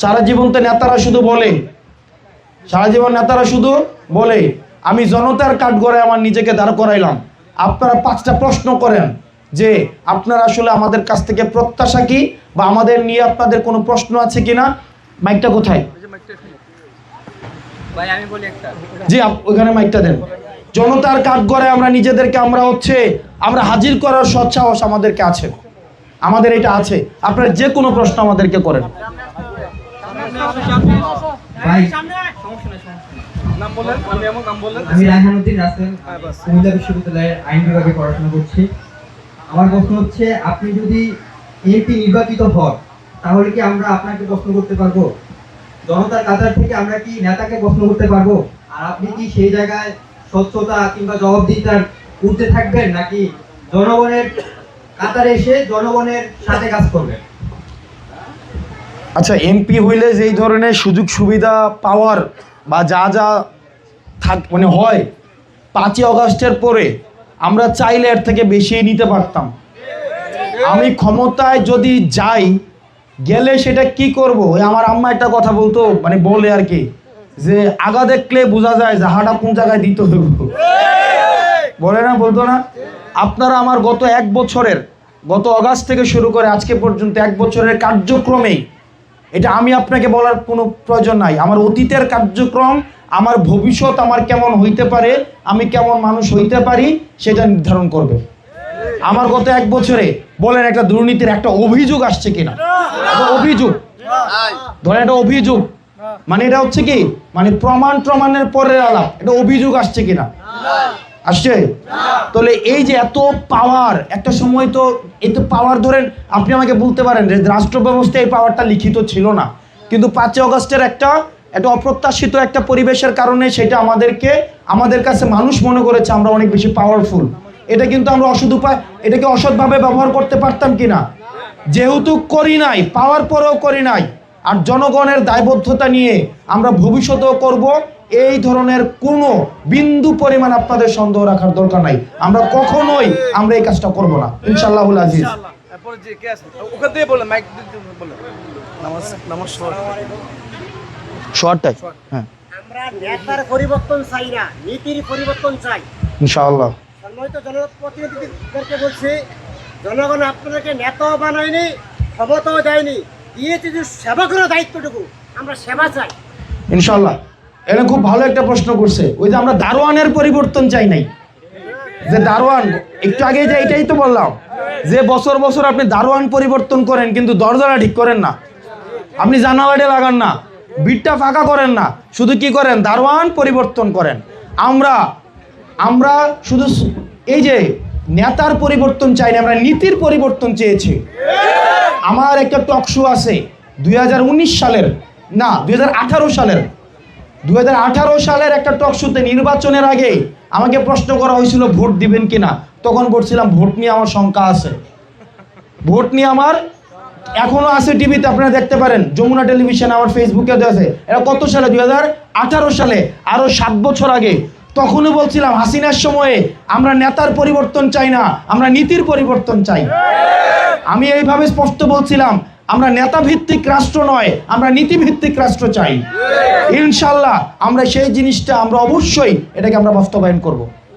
সারা জীবন তো নেতারা শুধু বলে। সারা জীবন নেতারা শুধু বলে আমি জনতার কাঠ কাঠগড়ায় আমার নিজেকে দাঁড় করাইলাম। আপনারা পাঁচটা প্রশ্ন করেন যে আপনারা আসলে আমাদের কাছ থেকে প্রত্যাশা কি বা আমাদের নিয়ে আপনাদের কোনো প্রশ্ন আছে কিনা? মাইকটা কোথায়? জি ওইখানে মাইকটা দেন। জনতার কাঠ কাঠগড়ায় আমরা নিজেদেরকে আমরা হচ্ছে আমরা হাজির করার সৎসাহস আমাদেরকে আছে। আমাদের এটা আছে। আপনারা যে কোনো প্রশ্ন আমাদেরকে করেন। ভাই। আমি এমন নাম আমি রায়হানুদ্দিন রাসেল কুমিল্লা বিশ্ববিদ্যালয়ের আইন বিভাগে পড়াশোনা করছি। আমার প্রশ্ন হচ্ছে আপনি যদি এমপি নির্বাচিত হন তাহলে কি আমরা আপনাকে প্রশ্ন করতে পারব? জনতার কাতার থেকে আমরা কি নেতাকে প্রশ্ন করতে পারব? আর আপনি কি সেই জায়গায় স্বচ্ছতা কিংবা জবাবদিহিতার উঠতে থাকবেন নাকি জনগণের কাতারে এসে জনগণের সাথে কাজ করবেন? আচ্ছা এমপি হইলে যেই ধরনের সুযোগ সুবিধা পাওয়ার বা যা যা থাক মানে হয়, পাঁচই অগস্টের পরে আমরা চাইলে এর থেকে বেশি নিতে পারতাম। আমি ক্ষমতায় যদি যাই, গেলে সেটা কি করব? আমার আম্মা একটা কথা বলতো মানে বলে আর কি, যে আগা দেখলে বোঝা যায় জাহাটা কোন জায়গায় দিতে হইব। বলে না, বলতো না? আপনারা আমার গত এক বছরের, গত অগাস্ট থেকে শুরু করে আজকে পর্যন্ত এক বছরের কার্যক্রমেই এটা আমি আপনাকে বলার কোনো প্রয়োজন নাই। আমার অতীতের কার্যক্রম, আমার ভবিষ্যৎ আমার কেমন হইতে পারে, আমি কেমন মানুষ হইতে পারি, সেটা নির্ধারণ করবে। আমার গত এক বছরে বলেন একটা দুর্নীতির একটা অভিযোগ আসছে কিনা? অভিযোগ। ধরেন একটা অভিযোগ। মানে এটা হচ্ছে কি? মানে প্রমাণ প্রমাণের পরের আলাপ। এটা অভিযোগ আসছে কিনা? আসছে? তাহলে এই যে এত পাওয়ার একটা সময় তো এত পাওয়ার ধরেন, আপনি আমাকে বলতে পারেন যে রাষ্ট্র ব্যবস্থায় এই পাওয়ারটা লিখিত ছিল না। কিন্তু পাঁচই অগস্টের একটা একটা অপ্রত্যাশিত একটা পরিবেশের কারণে সেটা আমাদেরকে, আমাদের কাছে মানুষ মনে করেছে আমরা অনেক বেশি পাওয়ারফুল এটা কিন্তু আমরা অসৎ উপায়, এটাকে অসৎভাবে ব্যবহার করতে পারতাম কি না যেহেতু করি নাই পাওয়ার পরেও করি নাই। আর জনগণের দায়বদ্ধতা নিয়ে আমরা ভবিষ্যতেও করব। এই ধরনের কোনো বিন্দু পরিমাণ আপনাদের সন্দেহ রাখার দরকার নাই। আমরা কখনোই আমরা এই কাজটা করব না। ইনশাল্লাহুল আজিজ। শর্টটাই হ্যাঁ। আমরা নেতার পরিবর্তন চাই না নীতির পরিবর্তন চাই। ইনশাআল্লাহ। সম্মানিত জনপ্রতিনিধিদেরকে বলছি জনগণ আপনাদেরকে নেতাও বানায়নি ক্ষমতাও দেয়নি দিয়েছে যে সেবা করার দায়িত্বটুকু আমরা সেবা চাই। ইনশাল্লাহ এটা খুব ভালো একটা প্রশ্ন করছে। ওই যে আমরা দারোয়ানের পরিবর্তন চাই নাই। যে দারোয়ান, একটু আগে যে এটাই তো বললাম, যে বছর বছর আপনি দারোয়ান পরিবর্তন করেন, কিন্তু দরজাটা ঠিক করেন না। আপনি জানালাটে লাগান না, বিটটা ফাঁকা করেন না। শুধু কি করেন? দারোয়ান পরিবর্তন করেন। আমরা আমরা শুধু এই যে নেতার পরিবর্তন চাই না, আমরা নীতির পরিবর্তন চেয়েছি। আমার একটা টক শো আছে, দুই হাজার উনিশ সালের, না, দুই হাজার আঠারো সালের। দু হাজার আঠারো সালের একটা টক শোতে নির্বাচনের আগে আমাকে প্রশ্ন করা হয়েছিল, ভোট দিবেন কিনা? তখন বলছিলাম, ভোট নিয়ে আমার শঙ্কা আছে। ভোট নিয়ে আমার এখনও আছে টিভিতে আপনারা দেখতে পারেন। যমুনা টেলিভিশন আমার ফেসবুকে আছে। এটা কত সালে? দুই হাজার আঠারো সালে, আরও সাত বছর আগে। তখনও বলছিলাম, হাসিনার সময়ে আমরা নেতার পরিবর্তন চাই না, আমরা নীতির পরিবর্তন চাই। আমি এইভাবে স্পষ্ট বলছিলাম আমরা নেতা ভিত্তিক রাষ্ট্র নয় আমরা নীতিভিত্তিক রাষ্ট্র চাই। ইনশাল্লাহ আমরা সেই জিনিসটা আমরা অবশ্যই এটাকে আমরা বাস্তবায়ন করব।